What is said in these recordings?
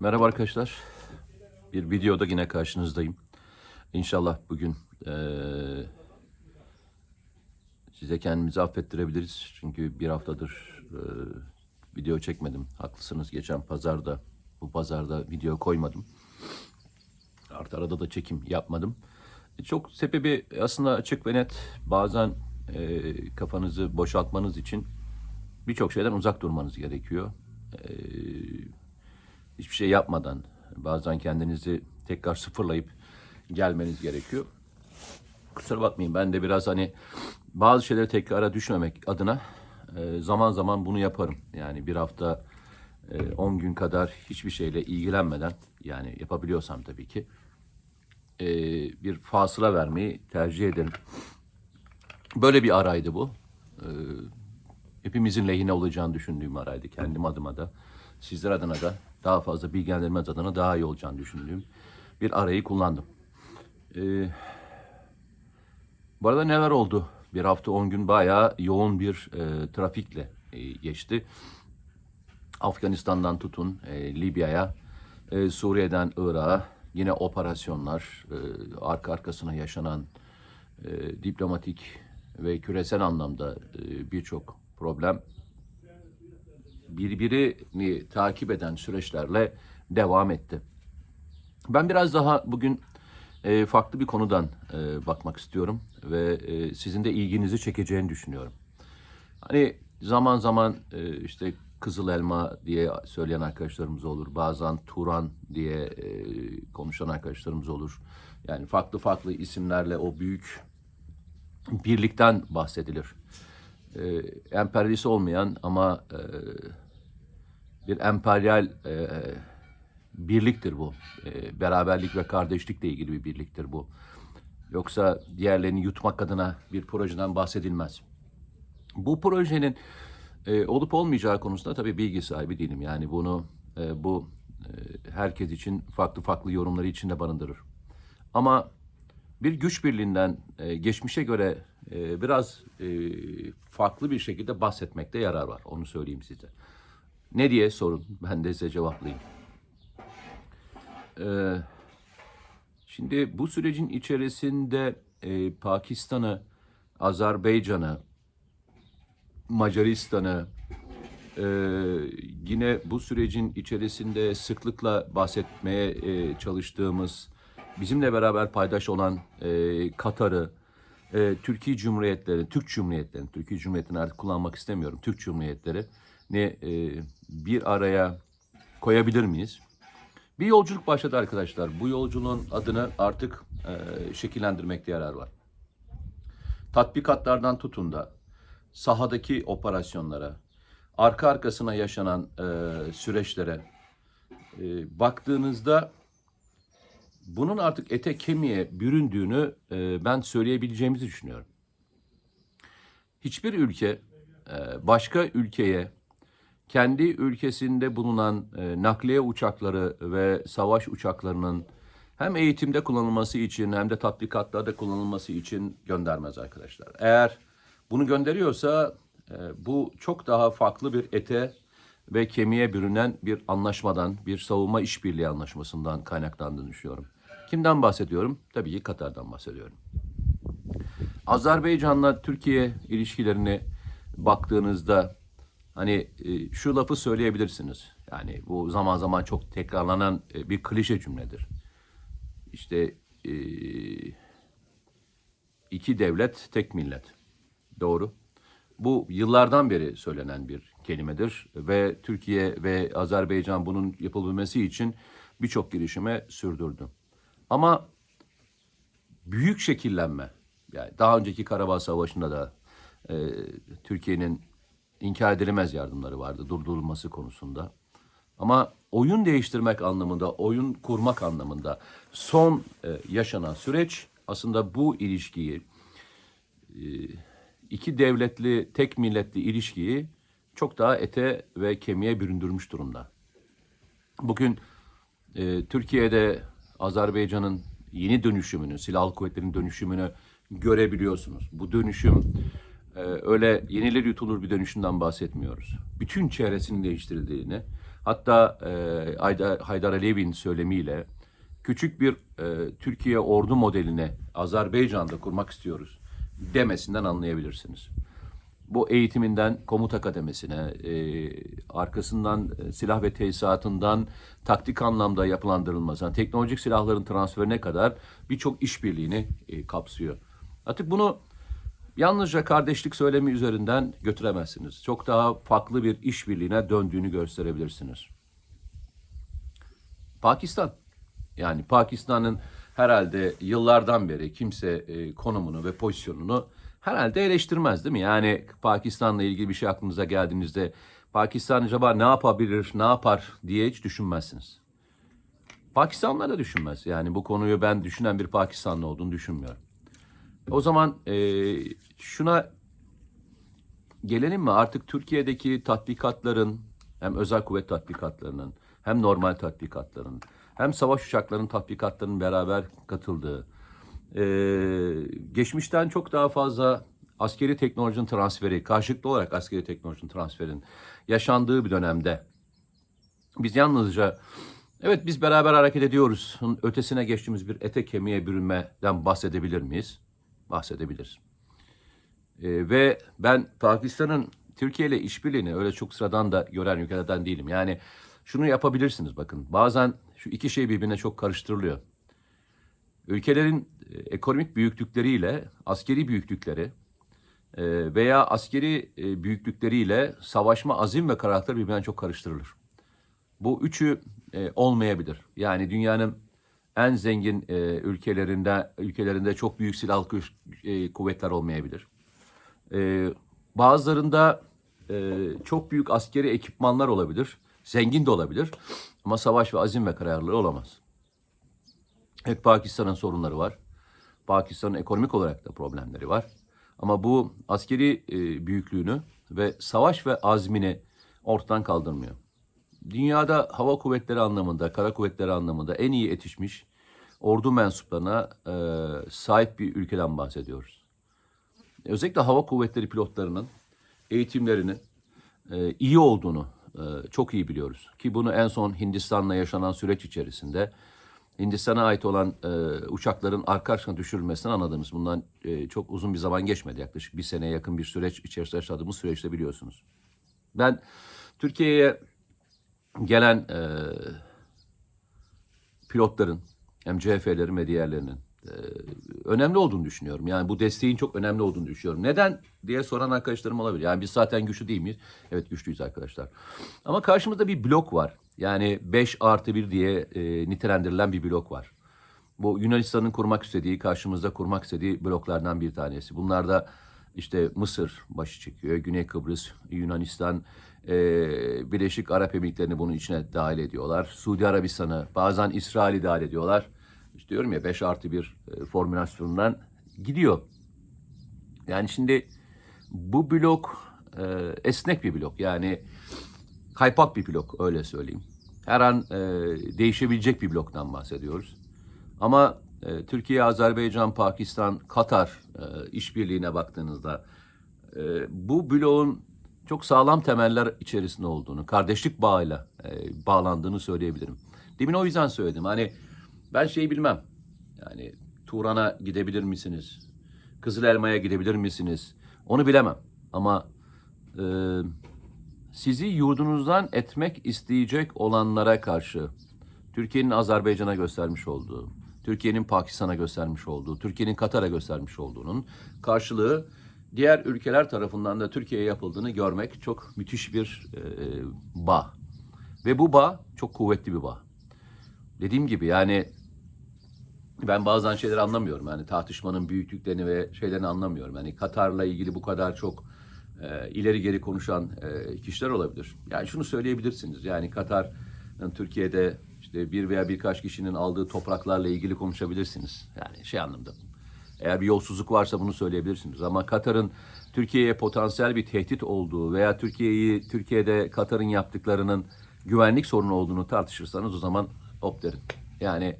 Merhaba arkadaşlar. Bir videoda yine karşınızdayım. İnşallah bugün eee, size kendimizi affettirebiliriz. Çünkü bir haftadır eee, video çekmedim. Haklısınız. Geçen pazarda, bu pazarda video koymadım. Artı arada da çekim yapmadım. E, Çok sebebi aslında açık ve net. Bazen eee, kafanızı boşaltmanız için birçok şeyden uzak durmanız gerekiyor. Eee hiçbir şey yapmadan bazen kendinizi tekrar sıfırlayıp gelmeniz gerekiyor. Kusura bakmayın ben de biraz hani bazı şeyleri tekrara düşmemek adına e, zaman zaman bunu yaparım. Yani bir hafta 10 gün kadar hiçbir şeyle ilgilenmeden yani yapabiliyorsam tabii ki e, bir fasıla vermeyi tercih ederim. Böyle bir araydı bu. E, hepimizin lehine olacağını düşündüğüm araydı. Kendim adıma da, sizler adına da daha fazla bilgilendirmez adına daha iyi olacağını düşündüğüm bir arayı kullandım. Ee, bu arada neler oldu? Bir hafta on gün bayağı yoğun bir e, trafikle e, geçti. Afganistan'dan tutun e, Libya'ya, e, Suriye'den Irak'a yine operasyonlar, e, arka arkasına yaşanan e, diplomatik ve küresel anlamda e, birçok problem birbirini takip eden süreçlerle devam etti. Ben biraz daha bugün e, farklı bir konudan e, bakmak istiyorum ve e, sizin de ilginizi çekeceğini düşünüyorum. Hani zaman zaman işte kızıl elma diye söyleyen arkadaşlarımız olur. Bazen Turan diye konuşan arkadaşlarımız olur. Yani farklı farklı isimlerle o büyük birlikten bahsedilir. E, emperyalist olmayan ama e, bir emperyal e, birliktir bu. E, beraberlik ve kardeşlikle ilgili bir birliktir bu. Yoksa diğerlerini yutmak adına bir projeden bahsedilmez. Bu projenin e, olup olmayacağı konusunda tabii bilgi sahibi değilim. Yani bunu e, bu e, herkes için farklı farklı yorumları içinde barındırır. Ama bir güç birliğinden e, geçmişe göre e, biraz e, farklı bir şekilde bahsetmekte yarar var. Onu söyleyeyim size. Ne diye sorun. Ben de size cevaplayayım. Ee, şimdi bu sürecin içerisinde e, Pakistan'ı, Azerbaycan'ı, Macaristan'ı, e, yine bu sürecin içerisinde sıklıkla bahsetmeye e, çalıştığımız, bizimle beraber paydaş olan e, Katar'ı, e, Türkiye Cumhuriyetleri, Türk Cumhuriyetleri, Türkiye Cumhuriyetlerini artık kullanmak istemiyorum, Türk Cumhuriyetleri ne e, bir araya koyabilir miyiz? Bir yolculuk başladı arkadaşlar. Bu yolculuğun adını artık e, şekillendirmekte yarar var. Tatbikatlardan tutun da sahadaki operasyonlara, arka arkasına yaşanan e, süreçlere e, baktığınızda bunun artık ete kemiğe büründüğünü e, ben söyleyebileceğimizi düşünüyorum. Hiçbir ülke e, başka ülkeye kendi ülkesinde bulunan e, nakliye uçakları ve savaş uçaklarının hem eğitimde kullanılması için hem de tatbikatlarda kullanılması için göndermez arkadaşlar. Eğer bunu gönderiyorsa bu çok daha farklı bir ete ve kemiğe bürünen bir anlaşmadan, bir savunma işbirliği anlaşmasından kaynaklandığını düşünüyorum. Kimden bahsediyorum? Tabii ki Katar'dan bahsediyorum. Azerbaycan'la Türkiye ilişkilerini baktığınızda hani e, şu lafı söyleyebilirsiniz. Yani bu zaman zaman çok tekrarlanan e, bir klişe cümledir. İşte e, iki devlet, tek millet. Doğru. Bu yıllardan beri söylenen bir kelimedir ve Türkiye ve Azerbaycan bunun yapılabilmesi için birçok girişime sürdürdü. Ama büyük şekillenme, yani daha önceki Karabağ Savaşı'nda da e, Türkiye'nin inkar edilemez yardımları vardı durdurulması konusunda. Ama oyun değiştirmek anlamında, oyun kurmak anlamında son e, yaşanan süreç aslında bu ilişkiyi, e, iki devletli, tek milletli ilişkiyi çok daha ete ve kemiğe büründürmüş durumda. Bugün e, Türkiye'de Azerbaycan'ın yeni dönüşümünü, silahlı kuvvetlerin dönüşümünü görebiliyorsunuz. Bu dönüşüm e, öyle yenilir yutulur bir dönüşümden bahsetmiyoruz. Bütün çevresinin değiştirildiğini, Hatta e, Haydar, Alevin söylemiyle küçük bir e, Türkiye ordu modeline Azerbaycan'da kurmak istiyoruz demesinden anlayabilirsiniz. Bu eğitiminden komuta kademesine, e, arkasından e, silah ve tesisatından taktik anlamda yapılandırılmasına, teknolojik silahların transferine kadar birçok işbirliğini e, kapsıyor. Artık bunu yalnızca kardeşlik söylemi üzerinden götüremezsiniz. Çok daha farklı bir işbirliğine döndüğünü gösterebilirsiniz. Pakistan. Yani Pakistan'ın herhalde yıllardan beri kimse e, konumunu ve pozisyonunu herhalde eleştirmez değil mi? Yani Pakistan'la ilgili bir şey aklınıza geldiğinizde Pakistan acaba ne yapabilir, ne yapar diye hiç düşünmezsiniz. Pakistanlılar da düşünmez. Yani bu konuyu ben düşünen bir Pakistanlı olduğunu düşünmüyorum. O zaman e, şuna gelelim mi? Artık Türkiye'deki tatbikatların hem özel kuvvet tatbikatlarının hem normal tatbikatların hem savaş uçaklarının tatbikatlarının beraber katıldığı e, geçmişten çok daha fazla askeri teknolojinin transferi, karşılıklı olarak askeri teknolojinin transferin yaşandığı bir dönemde biz yalnızca evet biz beraber hareket ediyoruz. Ötesine geçtiğimiz bir ete kemiğe bürünmeden bahsedebilir miyiz? Bahsedebiliriz. Ee, ve ben Pakistan'ın Türkiye ile işbirliğini öyle çok sıradan da gören ülkelerden değilim. Yani şunu yapabilirsiniz bakın. Bazen şu iki şey birbirine çok karıştırılıyor. Ülkelerin e, ekonomik büyüklükleriyle askeri büyüklükleri e, veya askeri e, büyüklükleriyle savaşma azim ve karakter birbirine çok karıştırılır. Bu üçü e, olmayabilir. Yani dünyanın en zengin e, ülkelerinde ülkelerinde çok büyük silahlı e, kuvvetler olmayabilir. E, bazılarında e, çok büyük askeri ekipmanlar olabilir. Zengin de olabilir. Ama savaş ve azim ve kararlılığı olamaz. Evet Pakistan'ın sorunları var. Pakistan'ın ekonomik olarak da problemleri var. Ama bu askeri e, büyüklüğünü ve savaş ve azmini ortadan kaldırmıyor. Dünyada hava kuvvetleri anlamında, kara kuvvetleri anlamında en iyi yetişmiş ordu mensuplarına e, sahip bir ülkeden bahsediyoruz. Özellikle hava kuvvetleri pilotlarının eğitimlerinin e, iyi olduğunu e, çok iyi biliyoruz. Ki bunu en son Hindistan'la yaşanan süreç içerisinde Hindistan'a ait olan e, uçakların arka arkasına düşürülmesinden anladığımız bundan e, çok uzun bir zaman geçmedi. Yaklaşık bir seneye yakın bir süreç içerisinde yaşadığımız süreçte biliyorsunuz. Ben Türkiye'ye gelen e, pilotların hem CF'lerin ve diğerlerinin e, önemli olduğunu düşünüyorum. Yani bu desteğin çok önemli olduğunu düşünüyorum. Neden diye soran arkadaşlarım olabilir. Yani biz zaten güçlü değil miyiz? Evet güçlüyüz arkadaşlar. Ama karşımızda bir blok var. Yani 5 artı 1 diye e, nitelendirilen bir blok var. Bu Yunanistan'ın kurmak istediği, karşımızda kurmak istediği bloklardan bir tanesi. Bunlar da işte Mısır başı çekiyor, Güney Kıbrıs, Yunanistan, e, Birleşik Arap Emirlikleri'ni bunun içine dahil ediyorlar. Suudi Arabistan'ı, bazen İsrail'i dahil ediyorlar. Diyorum ya 5 artı 1 e, formülasyonundan gidiyor. Yani şimdi bu blok e, esnek bir blok. Yani kaypak bir blok öyle söyleyeyim. Her an e, değişebilecek bir bloktan bahsediyoruz. Ama Türkiye, Azerbaycan, Pakistan, Katar işbirliğine baktığınızda bu bloğun çok sağlam temeller içerisinde olduğunu, kardeşlik bağıyla e, bağlandığını söyleyebilirim. Demin o yüzden söyledim. Hani ben şeyi bilmem. Yani Turan'a gidebilir misiniz? Kızıl Elma'ya gidebilir misiniz? Onu bilemem. Ama e, sizi yurdunuzdan etmek isteyecek olanlara karşı Türkiye'nin Azerbaycan'a göstermiş olduğu, Türkiye'nin Pakistan'a göstermiş olduğu, Türkiye'nin Katar'a göstermiş olduğunun karşılığı diğer ülkeler tarafından da Türkiye'ye yapıldığını görmek çok müthiş bir e, bağ. Ve bu bağ çok kuvvetli bir bağ. Dediğim gibi yani ben bazen şeyleri anlamıyorum. Yani tartışmanın büyüklüklerini ve şeylerini anlamıyorum. Yani Katar'la ilgili bu kadar çok e, ileri geri konuşan e, kişiler olabilir. Yani şunu söyleyebilirsiniz. Yani Katar'ın Türkiye'de işte bir veya birkaç kişinin aldığı topraklarla ilgili konuşabilirsiniz. Yani şey anlamda. Eğer bir yolsuzluk varsa bunu söyleyebilirsiniz. Ama Katar'ın Türkiye'ye potansiyel bir tehdit olduğu veya Türkiye'yi Türkiye'de Katar'ın yaptıklarının güvenlik sorunu olduğunu tartışırsanız o zaman hop derim. Yani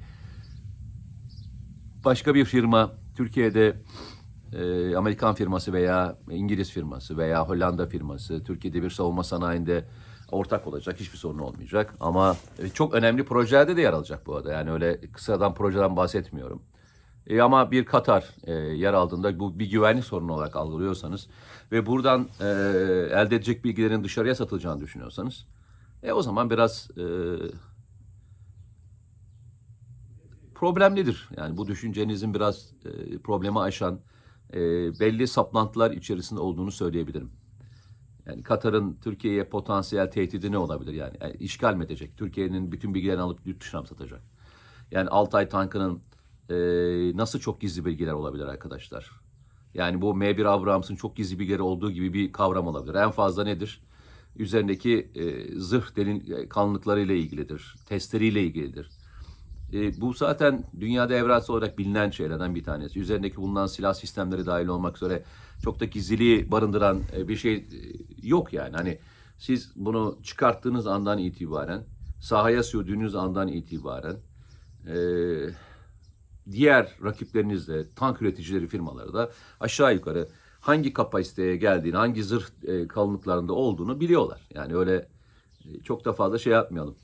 başka bir firma Türkiye'de e, Amerikan firması veya İngiliz firması veya Hollanda firması Türkiye'de bir savunma sanayinde ortak olacak. Hiçbir sorun olmayacak. Ama e, çok önemli projelerde de yer alacak bu arada. Yani öyle kısadan projeden bahsetmiyorum. E, ama bir Katar e, yer aldığında bu bir güvenlik sorunu olarak algılıyorsanız ve buradan e, elde edecek bilgilerin dışarıya satılacağını düşünüyorsanız e, o zaman biraz e, problemlidir. Yani bu düşüncenizin biraz e, problemi aşan e, belli saplantılar içerisinde olduğunu söyleyebilirim. Yani Katar'ın Türkiye'ye potansiyel tehdidi ne olabilir yani? yani işgal mi edecek? Türkiye'nin bütün bilgilerini alıp yurt dışına mı satacak? Yani Altay tankının e, nasıl çok gizli bilgiler olabilir arkadaşlar? Yani bu M1 Abrams'ın çok gizli bilgileri olduğu gibi bir kavram olabilir. En fazla nedir? Üzerindeki e, zırh delin e, kalınlıklarıyla ilgilidir. Testleriyle ilgilidir. E, bu zaten dünyada evrensel olarak bilinen şeylerden bir tanesi. Üzerindeki bulunan silah sistemleri dahil olmak üzere çok da gizliliği barındıran e, bir şey e, yok yani. Hani siz bunu çıkarttığınız andan itibaren, sahaya sürdüğünüz andan itibaren e, diğer rakiplerinizle, tank üreticileri firmaları da aşağı yukarı hangi kapasiteye geldiğini, hangi zırh e, kalınlıklarında olduğunu biliyorlar. Yani öyle e, çok da fazla şey yapmayalım.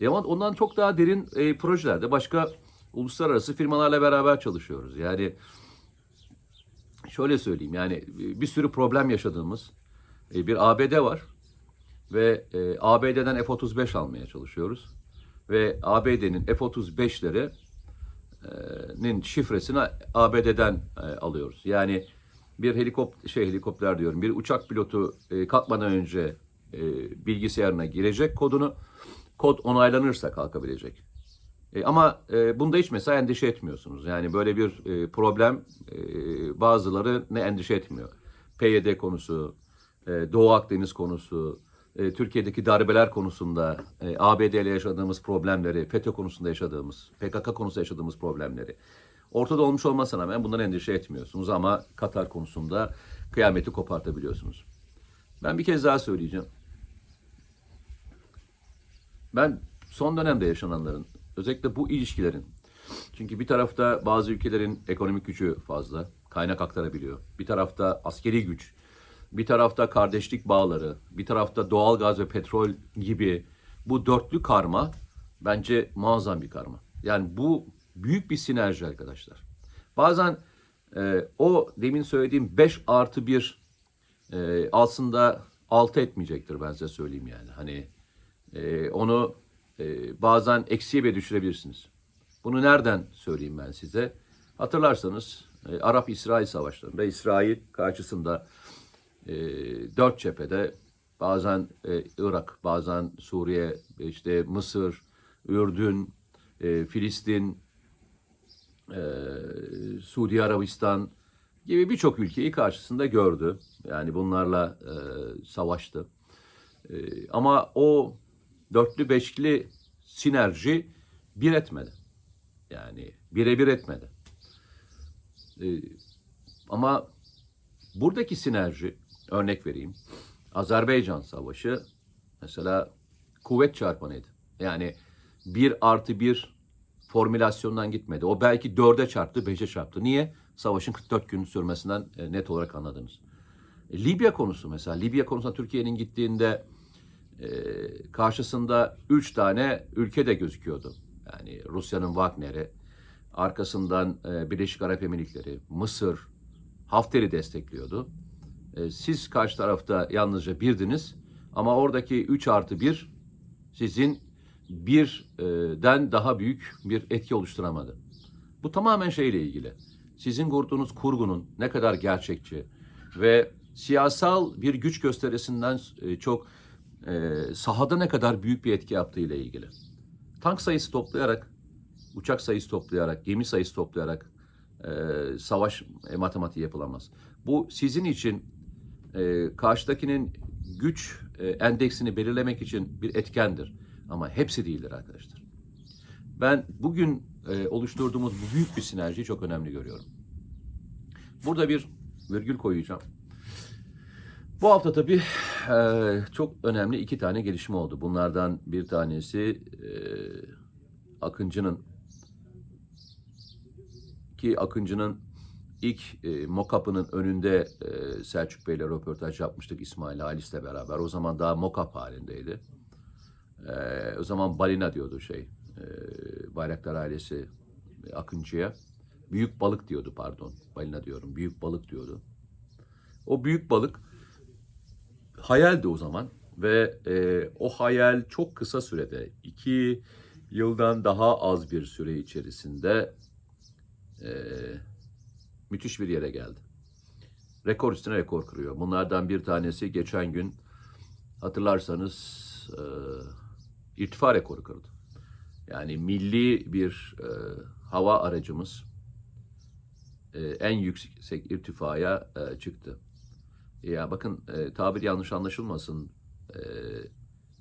E ama ondan çok daha derin e, projelerde başka uluslararası firmalarla beraber çalışıyoruz. Yani şöyle söyleyeyim yani e, bir sürü problem yaşadığımız e, bir ABD var ve e, ABD'den F-35 almaya çalışıyoruz. Ve ABD'nin F-35'leri nin şifresini ABD'den e, alıyoruz. Yani bir helikopter şey helikopter diyorum. Bir uçak pilotu e, kalkmadan önce e, bilgisayarına girecek kodunu. Kod onaylanırsa kalkabilecek. E, ama e, bunda hiç mesela endişe etmiyorsunuz. Yani böyle bir e, problem e, bazıları ne endişe etmiyor. PYD konusu, e, Doğu Akdeniz konusu, e, Türkiye'deki darbeler konusunda e, ABD ile yaşadığımız problemleri, FETÖ konusunda yaşadığımız, PKK konusunda yaşadığımız problemleri ortada olmuş olmasına rağmen bundan endişe etmiyorsunuz ama Katar konusunda kıyameti kopartabiliyorsunuz. Ben bir kez daha söyleyeceğim. Ben son dönemde yaşananların, özellikle bu ilişkilerin, çünkü bir tarafta bazı ülkelerin ekonomik gücü fazla, kaynak aktarabiliyor. Bir tarafta askeri güç, bir tarafta kardeşlik bağları, bir tarafta doğal gaz ve petrol gibi bu dörtlü karma bence muazzam bir karma. Yani bu büyük bir sinerji arkadaşlar. Bazen e, o demin söylediğim 5 artı 1 e, aslında 6 etmeyecektir ben size söyleyeyim yani. Hani e, onu e, bazen eksiye bile düşürebilirsiniz. Bunu nereden söyleyeyim ben size? Hatırlarsanız e, Arap-İsrail savaşlarında İsrail karşısında e, dört cephede bazen Irak, bazen Suriye, işte Mısır, Ürdün, Filistin, e, Suudi Arabistan gibi birçok ülkeyi karşısında gördü. Yani bunlarla savaştı. Ama o dörtlü beşli sinerji bir etmedi. Yani birebir etmedi. E, ama buradaki sinerji örnek vereyim. Azerbaycan Savaşı mesela kuvvet çarpanıydı. Yani bir artı bir formülasyondan gitmedi. O belki dörde çarptı, beşe çarptı. Niye? Savaşın 44 gün sürmesinden e, net olarak anladınız. E, Libya konusu mesela. Libya konusunda Türkiye'nin gittiğinde e, karşısında üç tane ülke de gözüküyordu. Yani Rusya'nın Wagner'i, arkasından e, Birleşik Arap Emirlikleri, Mısır, Hafter'i destekliyordu. E, siz karşı tarafta yalnızca birdiniz ama oradaki 3 artı 1 sizin birden daha büyük bir etki oluşturamadı. Bu tamamen şeyle ilgili. Sizin kurduğunuz kurgunun ne kadar gerçekçi ve siyasal bir güç gösterisinden e, çok e, sahada ne kadar büyük bir etki yaptığı ile ilgili. Tank sayısı toplayarak, uçak sayısı toplayarak, gemi sayısı toplayarak e, savaş e, matematiği yapılamaz. Bu sizin için e, karşıdakinin güç e, endeksini belirlemek için bir etkendir. Ama hepsi değildir arkadaşlar. Ben bugün e, oluşturduğumuz bu büyük bir sinerjiyi çok önemli görüyorum. Burada bir virgül koyacağım. Bu hafta tabii çok önemli iki tane gelişme oldu. Bunlardan bir tanesi e, Akıncı'nın ki Akıncı'nın ilk e, mock-up'ının önünde e, Selçuk Bey'le röportaj yapmıştık İsmail Halis'le beraber. O zaman daha mock-up halindeydi. E, o zaman balina diyordu şey. E, Bayraktar ailesi Akıncı'ya. Büyük balık diyordu pardon. Balina diyorum. Büyük balık diyordu. O büyük balık hayaldi o zaman ve e, o hayal çok kısa sürede iki yıldan daha az bir süre içerisinde e, müthiş bir yere geldi. Rekor üstüne rekor kırıyor. Bunlardan bir tanesi geçen gün hatırlarsanız e, irtifa rekoru kırdı. Yani milli bir e, hava aracımız e, en yüksek irtifaya e, çıktı. Ya bakın e, tabir yanlış anlaşılmasın. E,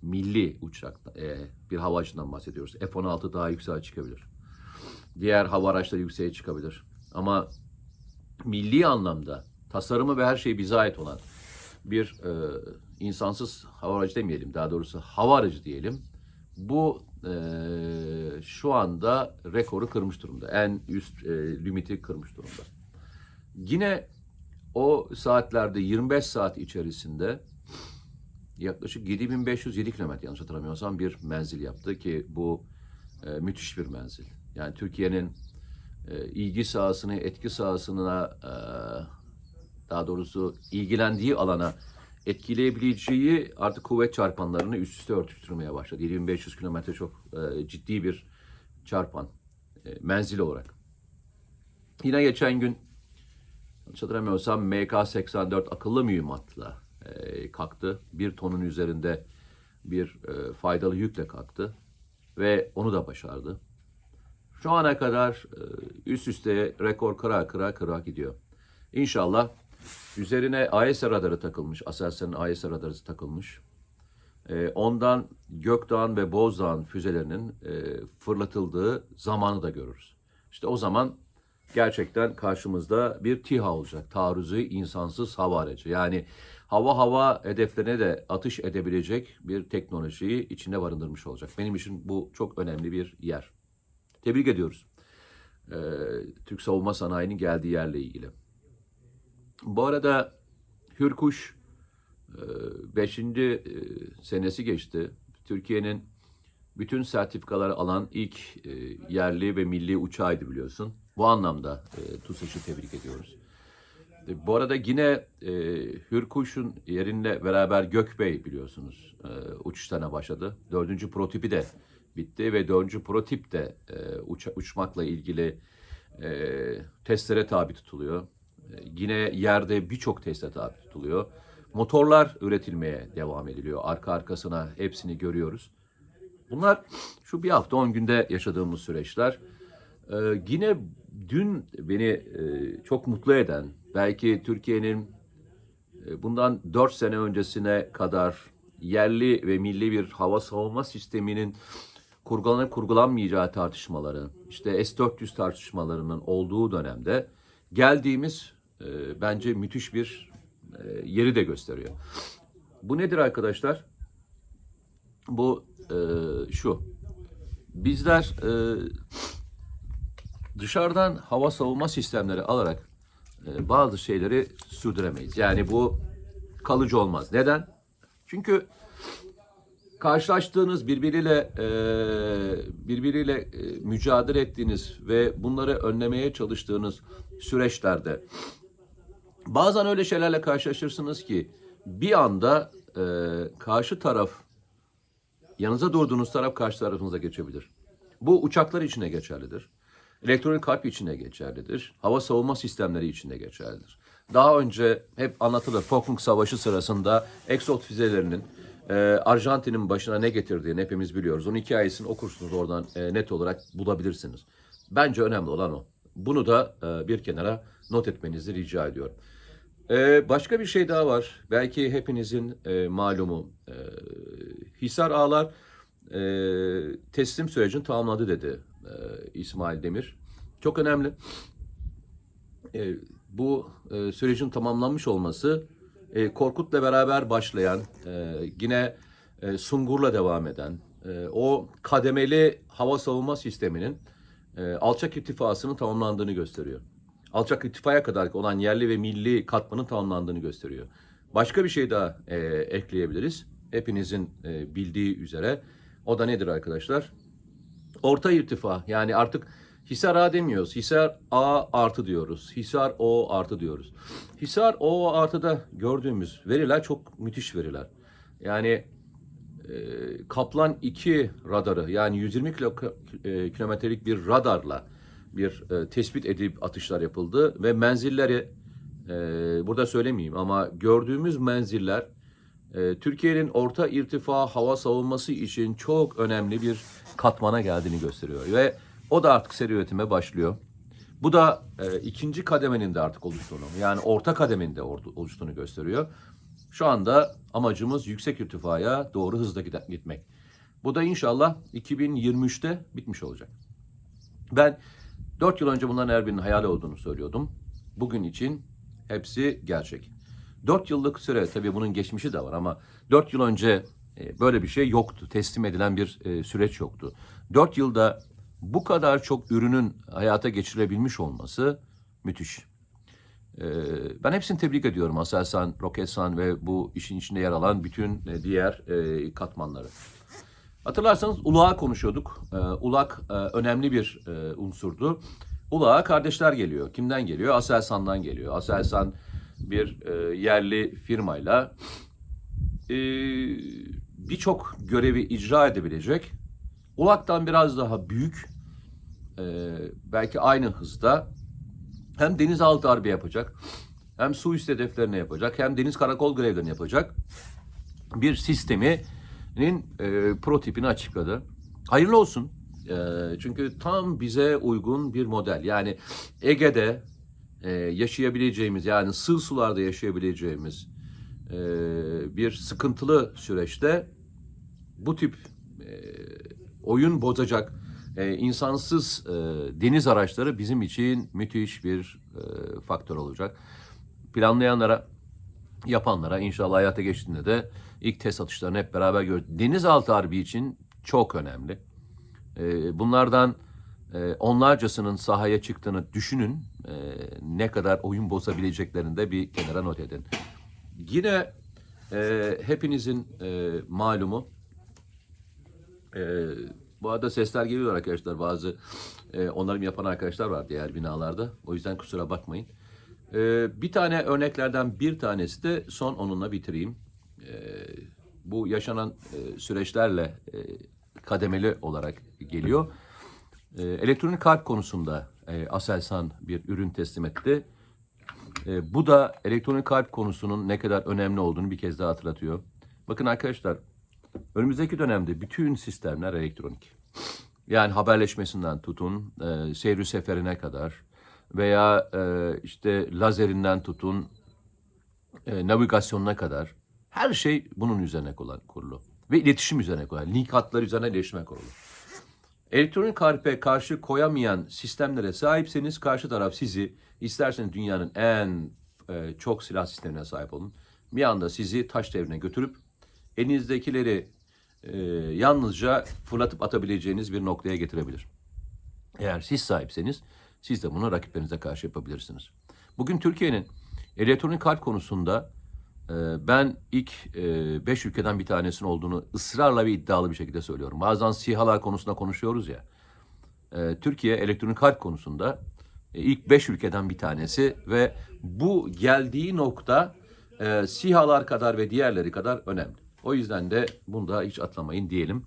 milli uçak, e, bir hava aracından bahsediyoruz. F-16 daha yükseğe çıkabilir. Diğer hava araçları yükseğe çıkabilir. Ama milli anlamda tasarımı ve her şeyi bize ait olan bir e, insansız hava aracı demeyelim. Daha doğrusu hava aracı diyelim. Bu e, şu anda rekoru kırmış durumda. En üst e, limiti kırmış durumda. Yine o saatlerde 25 saat içerisinde yaklaşık 7507 kilometre yanlış hatırlamıyorsam bir menzil yaptı ki bu e, müthiş bir menzil. Yani Türkiye'nin e, ilgi sahasını, etki sahasına e, daha doğrusu ilgilendiği alana etkileyebileceği artık kuvvet çarpanlarını üst üste örtüştürmeye başladı. 7500 kilometre çok e, ciddi bir çarpan e, menzil olarak. Yine geçen gün hatırlamıyorsam MK-84 akıllı mühimmatla e, kalktı. Bir tonun üzerinde bir e, faydalı yükle kalktı ve onu da başardı. Şu ana kadar e, üst üste rekor kıra kıra kıra gidiyor. İnşallah üzerine AES radarı takılmış. Aselsan'ın AES radarı takılmış. E, ondan Gökdağ'ın ve Bozdağ'ın füzelerinin e, fırlatıldığı zamanı da görürüz. İşte o zaman gerçekten karşımızda bir TİHA olacak. Taarruzi insansız hava aracı. Yani hava hava hedeflerine de atış edebilecek bir teknolojiyi içinde barındırmış olacak. Benim için bu çok önemli bir yer. Tebrik ediyoruz. Ee, Türk savunma sanayinin geldiği yerle ilgili. Bu arada Hürkuş 5. senesi geçti. Türkiye'nin bütün sertifikaları alan ilk e, yerli ve milli uçağıydı biliyorsun. Bu anlamda e, TUSAŞ'ı tebrik ediyoruz. E, bu arada yine e, Hürkuş'un yerinle beraber Gökbey biliyorsunuz e, uçuşlarına başladı. Dördüncü prototipi de bitti ve dördüncü prototip de e, uça- uçmakla ilgili e, testlere tabi tutuluyor. E, yine yerde birçok teste tabi tutuluyor. Motorlar üretilmeye devam ediliyor. Arka arkasına hepsini görüyoruz. Bunlar şu bir hafta on günde yaşadığımız süreçler. Ee, yine dün beni e, çok mutlu eden, belki Türkiye'nin e, bundan 4 sene öncesine kadar yerli ve milli bir hava savunma sisteminin kurgulanıp kurgulanmayacağı tartışmaları, işte S-400 tartışmalarının olduğu dönemde geldiğimiz e, bence müthiş bir yeri de gösteriyor. Bu nedir arkadaşlar? Bu e, şu. Bizler e, dışarıdan hava savunma sistemleri alarak e, bazı şeyleri sürdüremeyiz. Yani bu kalıcı olmaz. Neden? Çünkü karşılaştığınız birbiriyle e, birbiriyle e, mücadele ettiğiniz ve bunları önlemeye çalıştığınız süreçlerde bazen öyle şeylerle karşılaşırsınız ki bir anda e, karşı taraf yanınıza durduğunuz taraf karşı tarafınıza geçebilir. Bu uçaklar içine geçerlidir. Elektronik harp içine geçerlidir. Hava savunma sistemleri içinde geçerlidir. Daha önce hep anlatılır Falkland Savaşı sırasında Exot füzelerinin e, Arjantin'in başına ne getirdiğini hepimiz biliyoruz. Onun hikayesini okursunuz oradan e, net olarak bulabilirsiniz. Bence önemli olan o. Bunu da e, bir kenara not etmenizi rica ediyorum. Ee, başka bir şey daha var. Belki hepinizin e, malumu. E, Hisar Ağlar e, teslim sürecini tamamladı dedi e, İsmail Demir. Çok önemli. E, bu e, sürecin tamamlanmış olması e, Korkut'la beraber başlayan, yine Sungur'la devam eden, o kademeli hava savunma sisteminin alçak irtifasının tamamlandığını gösteriyor. alçak irtifaya kadar olan yerli ve milli katmanın tamamlandığını gösteriyor. Başka bir şey daha ekleyebiliriz. Hepinizin bildiği üzere. O da nedir arkadaşlar? Orta irtifa yani artık Hisar A demiyoruz. Hisar A artı diyoruz. Hisar O artı diyoruz. Hisar O artıda gördüğümüz veriler çok müthiş veriler. Yani e, Kaplan 2 radarı yani 120 kilo, e, kilometrelik bir radarla bir e, tespit edip atışlar yapıldı ve menzilleri e, burada söylemeyeyim ama gördüğümüz menziller Türkiye'nin orta irtifa hava savunması için çok önemli bir katmana geldiğini gösteriyor ve o da artık seri üretime başlıyor. Bu da e, ikinci kademenin de artık oluştuğunu yani orta kademenin de oluştuğunu gösteriyor. Şu anda amacımız yüksek irtifaya doğru hızla gitmek. Bu da inşallah 2023'te bitmiş olacak. Ben 4 yıl önce bunların her birinin hayal olduğunu söylüyordum. Bugün için hepsi gerçek. 4 yıllık süre tabii bunun geçmişi de var ama 4 yıl önce e, böyle bir şey yoktu. Teslim edilen bir e, süreç yoktu. 4 yılda bu kadar çok ürünün hayata geçirebilmiş olması müthiş. Ee, ben hepsini tebrik ediyorum. Aselsan, Roketsan ve bu işin içinde yer alan bütün e, diğer e, katmanları. Hatırlarsanız ulağa konuşuyorduk. Ulak e, önemli bir e, unsurdu. Ulağa kardeşler geliyor. Kimden geliyor? Aselsan'dan geliyor. Aselsan bir e, yerli firmayla e, birçok görevi icra edebilecek. Ulak'tan biraz daha büyük, e, belki aynı hızda hem denizaltı harbi yapacak, hem su üstü hedeflerini yapacak, hem deniz karakol görevlerini yapacak bir sisteminin e, prototipini açıkladı. Hayırlı olsun. E, çünkü tam bize uygun bir model. Yani Ege'de e, yaşayabileceğimiz, yani sığ sularda yaşayabileceğimiz e, bir sıkıntılı süreçte bu tip e, oyun bozacak e, insansız deniz araçları bizim için müthiş bir faktör olacak. Planlayanlara, yapanlara inşallah hayata geçtiğinde de ilk test atışlarını hep beraber görürüz. Denizaltı harbi için çok önemli. Bunlardan onlarcasının sahaya çıktığını düşünün. E, ne kadar oyun bozabileceklerini de bir kenara not edin. Yine e, hepinizin e, malumu ee, bu arada sesler geliyor arkadaşlar. Bazı e, onarım yapan arkadaşlar var diğer binalarda. O yüzden kusura bakmayın. Ee, bir tane örneklerden bir tanesi de son onunla bitireyim. Ee, bu yaşanan e, süreçlerle e, kademeli olarak geliyor. Ee, elektronik kalp konusunda e, Aselsan bir ürün teslim etti. E, bu da elektronik kalp konusunun ne kadar önemli olduğunu bir kez daha hatırlatıyor. Bakın arkadaşlar, önümüzdeki dönemde bütün sistemler elektronik. Yani haberleşmesinden tutun, e, seyri seferine kadar veya e, işte lazerinden tutun, e, navigasyonuna kadar her şey bunun üzerine kurulu. Ve iletişim üzerine kurulu. Link hatları üzerine iletişime kurulu. Elektronik harpe karşı koyamayan sistemlere sahipseniz karşı taraf sizi isterseniz dünyanın en e, çok silah sistemine sahip olun. Bir anda sizi taş devrine götürüp elinizdekileri e, yalnızca fırlatıp atabileceğiniz bir noktaya getirebilir. Eğer siz sahipseniz siz de bunu rakiplerinize karşı yapabilirsiniz. Bugün Türkiye'nin elektronik harp konusunda ben ilk 5 ülkeden bir tanesinin olduğunu ısrarla ve iddialı bir şekilde söylüyorum. Bazen SİHA'lar konusunda konuşuyoruz ya. E, Türkiye elektronik harp konusunda e, ilk 5 ülkeden bir tanesi ve bu geldiği nokta e, SİHA'lar kadar ve diğerleri kadar önemli. O yüzden de bunu da hiç atlamayın diyelim.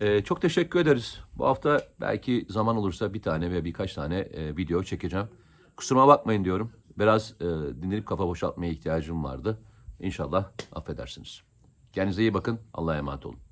E, çok teşekkür ederiz. Bu hafta belki zaman olursa bir tane veya birkaç tane e, video çekeceğim. Kusuruma bakmayın diyorum. Biraz e, dinlenip kafa boşaltmaya ihtiyacım vardı. İnşallah affedersiniz. Kendinize iyi bakın. Allah'a emanet olun.